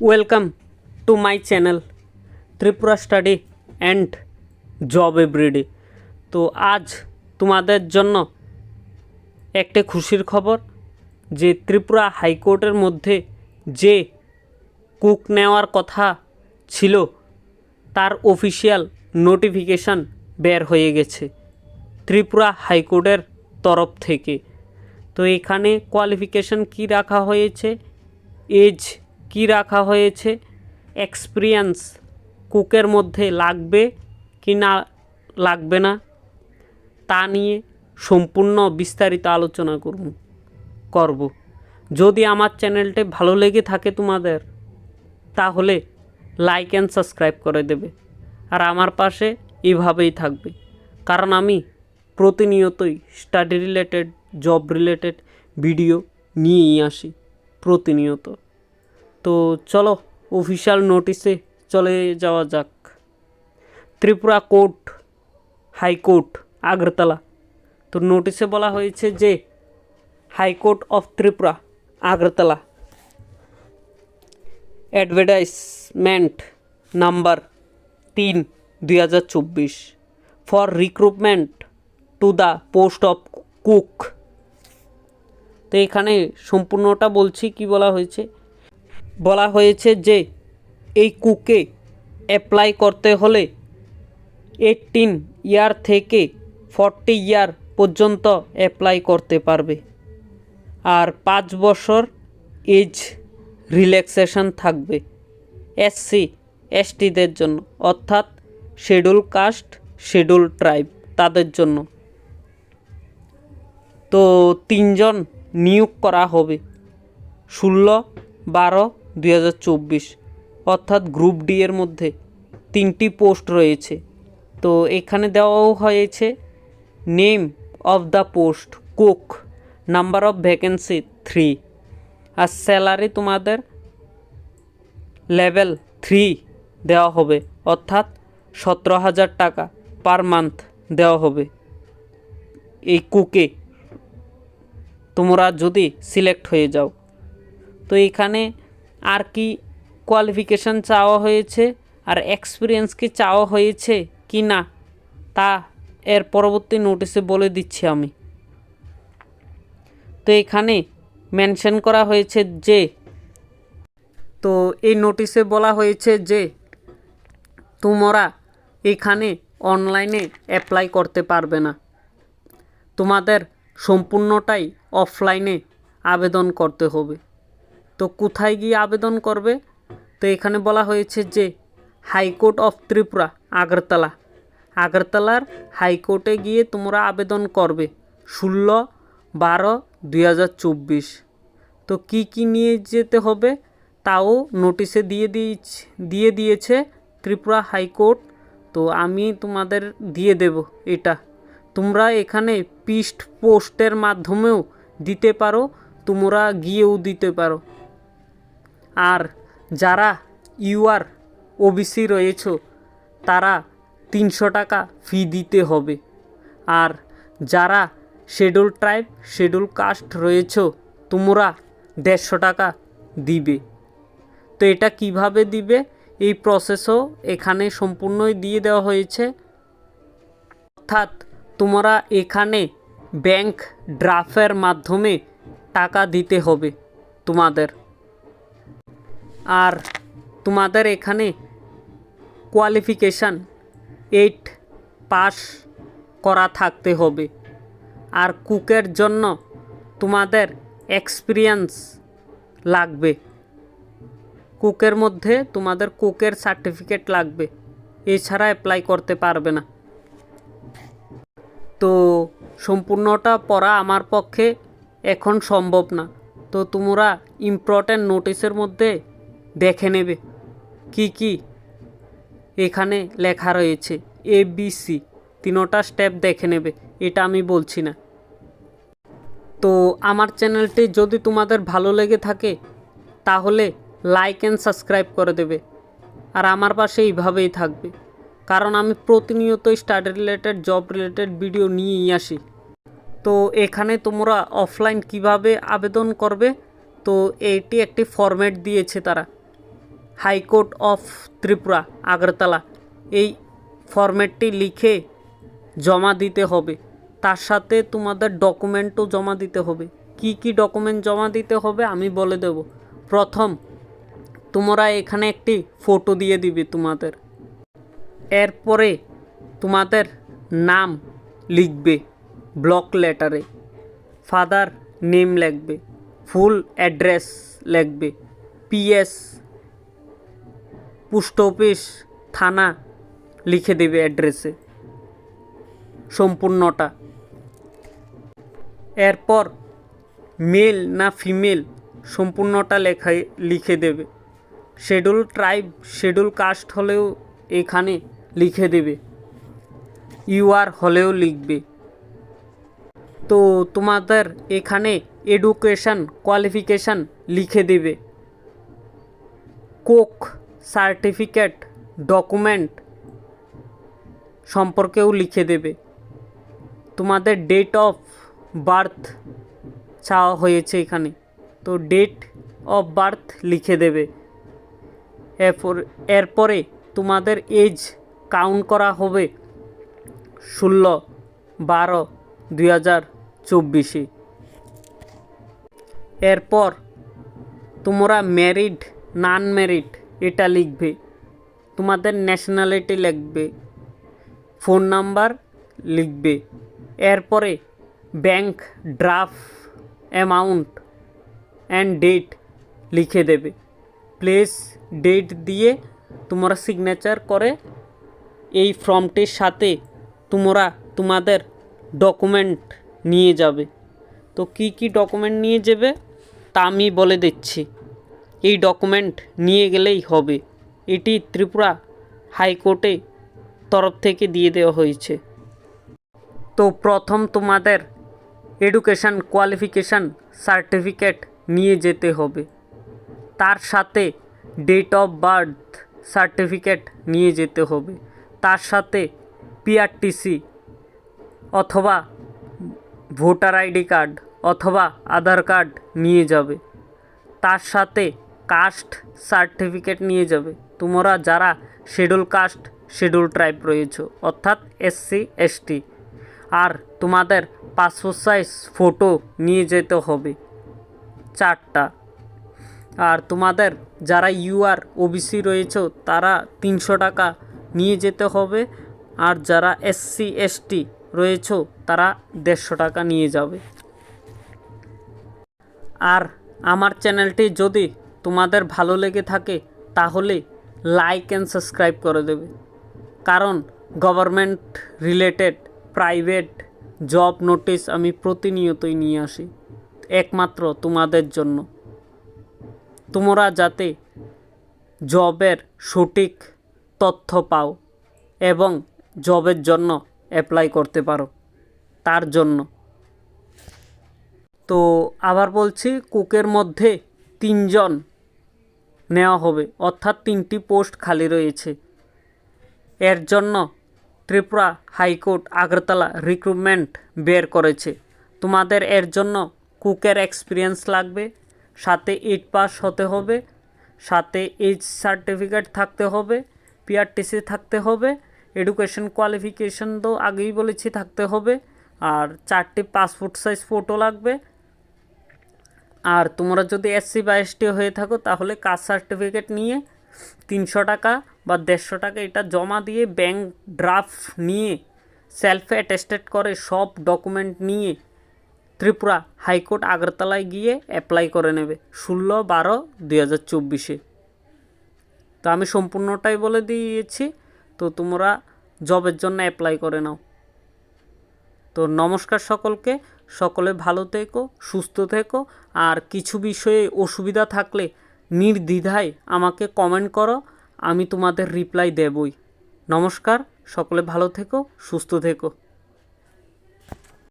Welcome to my channel Tripura study and job every day তো আজ তোমাদের জন্য একটা খুশির খবর যে ত্রিপুরা হাইকোর্টের মধ্যে যে কুক নেওয়ার কথা ছিল, তার অফিসিয়াল নোটিফিকেশান বের হয়ে গেছে ত্রিপুরা হাইকোর্টের তরফ থেকে। তো এখানে কোয়ালিফিকেশন কি রাখা হয়েছে? এজ কি রাখা হয়েছে? এক্সপিরিয়েন্স কুকের মধ্যে লাগবে কি না লাগবে না? তা নিয়ে সম্পূর্ণ বিস্তারিত আলোচনা করব করব। যদি আমার চ্যানেলটা ভালো লেগে থাকে তোমাদের, তাহলে লাইক অ্যান্ড সাবস্ক্রাইব করে দেবে। আর আমার পাশে এভাবেই থাকবে। কারণ আমি প্রতিনিয়তই study related job related video নিয়েই আসি, প্রতিনিয়ত। তো চলো অফিসিয়াল নোটিশে চলে যাওয়া যাক। Tripura court high court Agartala. তো নোটিশে বলা হয়েছে যে high court of Tripura, Agartala. Advertisement number তিন, দুই হাজার চব্বিশ। For recruitment to the post of cook তো এখানে সম্পূর্ণটা বলছি কি বলা হয়েছে? বলা হয়েছে যে, এই কুকে অ্যাপ্লাই করতে হলে এইটিন ইয়ার থেকে ফর্টি ইয়ার পর্যন্ত অ্যাপ্লাই করতে পারবে। আর পাঁচ বছর এজ রিল্যাক্সেশন থাকবে এসসি এসটিদের জন্য, অর্থাৎ শিডিউল কাস্ট শিডিউল ট্রাইব তাদের জন্য। তো তিনজন নিয়োগ করা হবে, ষোলো, বারো দুই হাজার চব্বিশ, অর্থাৎ গ্রুপ ডি এর মধ্যে তিনটি পোস্ট রয়েছে। তো এখানে দেওয়াও হয়েছে, name of the post cook, number of vacancy three, R salary তোমাদের লেভেল থ্রি দেওয়া হবে, অর্থাৎ সতেরো হাজার টাকা পার মান্থ দেওয়া হবে এই কুকে। তোমরা যদি সিলেক্ট হয়ে যাও। তো এখানে আর কি কোয়ালিফিকেশান চাওয়া হয়েছে আর এক্সপিরিয়েন্স কি চাওয়া হয়েছে কি না, তা এর পরবর্তী নোটিশে বলে দিচ্ছি আমি। তো এখানে মেনশন করা হয়েছে যে, তো এই নোটিশে বলা হয়েছে যে, তোমরা এখানে অনলাইনে অ্যাপ্লাই করতে পারবে না। তোমাদের সম্পূর্ণটাই অফলাইনে আবেদন করতে হবে। তো কোথায় গিয়ে আবেদন করবে? তো এখানে বলা হয়েছে যে, হাইকোর্ট অফ ত্রিপুরা, আগরতলা। আগরতলার হাইকোর্টে গিয়ে তোমরা আবেদন করবে ষোলো বারো দুই হাজার চব্বিশ। তো কি কি নিয়ে যেতে হবে তাও নোটিশে দিয়ে দিয়েছে দিয়ে দিয়েছে ত্রিপুরা হাইকোর্ট। তো আমি তোমাদের দিয়ে দেব এটা। তোমরা এখানে পিস্ট পোস্টের মাধ্যমেও দিতে পারো, তোমরা গিয়েও দিতে পারো। আর যারা ইউআর ওবিসি রয়েছ, তারা তিনশো টাকা ফি দিতে হবে। আর যারা শিডিউল ট্রাইব শিডিউল কাস্ট রয়েছ, তোমরা দেড়শো টাকা দিবে। তো এটা কীভাবে দিবে? এই প্রসেসও এখানে সম্পূর্ণই দিয়ে দেওয়া হয়েছে। অর্থাৎ তোমরা এখানে ব্যাংক ড্রাফের মাধ্যমে টাকা দিতে হবে তোমাদের। আর তোমাদের এখানে কোয়ালিফিকেশান এইট পাস করা থাকতে হবে। আর কুকের জন্য তোমাদের এক্সপিরিয়েন্স লাগবে। কুকের মধ্যে তোমাদের কুকের সার্টিফিকেট লাগবে। এছাড়া অ্যাপ্লাই করতে পারবে না। তো সম্পূর্ণটা পড়া আমার পক্ষে এখন সম্ভব না। তো তোমরা ইম্পর্ট্যান্ট নোটিশের মধ্যে দেখে নেবে। কি কি? এখানে লেখা রয়েছে এ বি সি তিনোটা স্টেপ দেখে নেবে, এটা আমি বলছি না। তো আমার চ্যানেলটি যদি তোমাদের ভালো লেগে থাকে, তাহলে লাইক অ্যান্ড সাবস্ক্রাইব করে দেবে। আর আমার পাশে এইভাবেই থাকবে। কারণ আমি প্রতিনিয়ত study related job related video নিয়েই আসি। তো এখানে তোমরা অফলাইন কীভাবে আবেদন করবে, তো এইটি একটি ফরম্যাট দিয়েছে তারা। High court of Tripura, Agartala. এই ফরম্যাটটি লিখে জমা দিতে হবে। তার সাথে তোমাদের ডকুমেন্টও জমা দিতে হবে। কি কি ডকুমেন্ট জমা দিতে হবে আমি বলে দেব। প্রথম, তোমরা এখানে একটি ফটো দিয়ে দিবে তোমাদের। এরপরে তোমাদের নাম লিখবে ব্লক লেটারে। ফাদার নেম লিখবে। ফুল অ্যাড্রেস লিখবে। পিএস পোস্ট অফিস, থানা লিখে দেবে অ্যাড্রেসে, সম্পূর্ণটা। এরপর মেল না ফিমেল, সম্পূর্ণটা লেখায় লিখে দেবে। শেডুল ট্রাইব শেডুল কাস্ট হলেও এখানে লিখে দেবে। ইউআর হলেও লিখবে। তো তোমাদের এখানে এডুকেশন, কোয়ালিফিকেশান লিখে দেবে। কোক সার্টিফিকেট, ডকুমেন্ট সম্পর্কেও লিখে দেবে। তোমাদের ডেট অফ বার্থ চাওয়া হয়েছে এখানে। তো ডেট অফ বার্থ লিখে দেবে। এরপর, এরপরে তোমাদের এজ কাউন্ট করা হবে ষোলো বারো দুই হাজার চব্বিশে। এরপর তোমরা ম্যারিড নান ম্যারিড এটা লিখবে। তোমাদের ন্যাশনালিটি লিখবে। ফোন নাম্বার লিখবে। এরপরে bank draft amount and date লিখে দেবে। প্লেস ডেট দিয়ে তোমরা সিগনেচার করে এই ফর্মটির সাথে তোমরা তোমাদের ডকুমেন্ট নিয়ে যাবে। তো কি কি ডকুমেন্ট নিয়ে যাবে তা আমি বলে দিচ্ছি। এই ডকুমেন্ট নিয়ে গেলেই হবে। এটি ত্রিপুরা হাইকোর্টে তরফ থেকে দিয়ে দেওয়া হয়েছে। তো প্রথম তোমাদের এডুকেশান কোয়ালিফিকেশান সার্টিফিকেট নিয়ে যেতে হবে। তার সাথে ডেট অফ বার্থ সার্টিফিকেট নিয়ে যেতে হবে। তার সাথে পিআরটিসি অথবা ভোটার আইডি কার্ড অথবা আধার কার্ড নিয়ে যাবে। তার সাথে কাস্ট সার্টিফিকেট নিয়ে যাবে। তোমরা যারা শিডিউল কাস্ট শিডিউল ট্রাইব রয়েছে, অর্থাৎ এসসি এসটি আর তোমাদের পাসপোর্ট সাইজ ফটো নিয়ে যেতে হবে, চারটা। আর তোমাদের যারা ইউআর ওবিসি রয়েছে, তারা তিনশো টাকা নিয়ে যেতে হবে। আর যারা এসসি এসটি রয়েছে, তারা দেড়শো টাকা নিয়ে যাবে। আর আমার চ্যানেলটি যদি তোমাদের ভালো লেগে থাকে, তাহলে লাইক অ্যান্ড সাবস্ক্রাইব করে দেবে। কারণ government related private job notice আমি প্রতিনিয়তই নিয়ে আসি, একমাত্র তোমাদের জন্য। তোমরা যাতে জবের সঠিক তথ্য পাও এবং জবের জন্য অ্যাপ্লাই করতে পারো, তার জন্য। তো আবার বলছি কুকের মধ্যে তিনজন নেওয়া হবে। অর্থাৎ তিনটি পোস্ট খালি রয়েছে। এর জন্য ত্রিপুরা হাইকোর্ট আগরতলা রিক্রুটমেন্ট বের করেছে। তোমাদের এর জন্য কুকের এক্সপিরিয়েন্স লাগবে। সাথে এইট পাস হতে হবে। সাথে এইচ সার্টিফিকেট থাকতে হবে। পিআরটিসি থাকতে হবে। এডুকেশন কোয়ালিফিকেশন তো আগেই বলেছি থাকতে হবে। আর চারটি পাসপোর্ট সাইজ ফটো লাগবে। আর তোমরা যদি এসসি বা এসটি হয়ে থাকো, তাহলে কাস্ট সার্টিফিকেট নিয়ে তিনশো টাকা বা দেড়শো টাকা এটা জমা দিয়ে ব্যাংক ড্রাফট নিয়ে সেলফ অ্যাটেস্টেড করে সব ডকুমেন্ট নিয়ে ত্রিপুরা হাইকোর্ট আগরতলায় গিয়ে অ্যাপ্লাই করে নেবে ষোলো বারো দুই হাজার চব্বিশে। তো আমি সম্পূর্ণটাই বলে দিয়েছি, তো তোমরা জবের জন্য অ্যাপ্লাই করে নাও। তো নমস্কার সকলকে। সকলে ভালো থেকো, সুস্থ থেকো। আর কিছু বিষয়ে অসুবিধা থাকলে নির্দ্বিধায় আমাকে কমেন্ট করো, আমি তোমাদের রিপ্লাই দেবই। নমস্কার, সকলে ভালো থেকো, সুস্থ থেকো।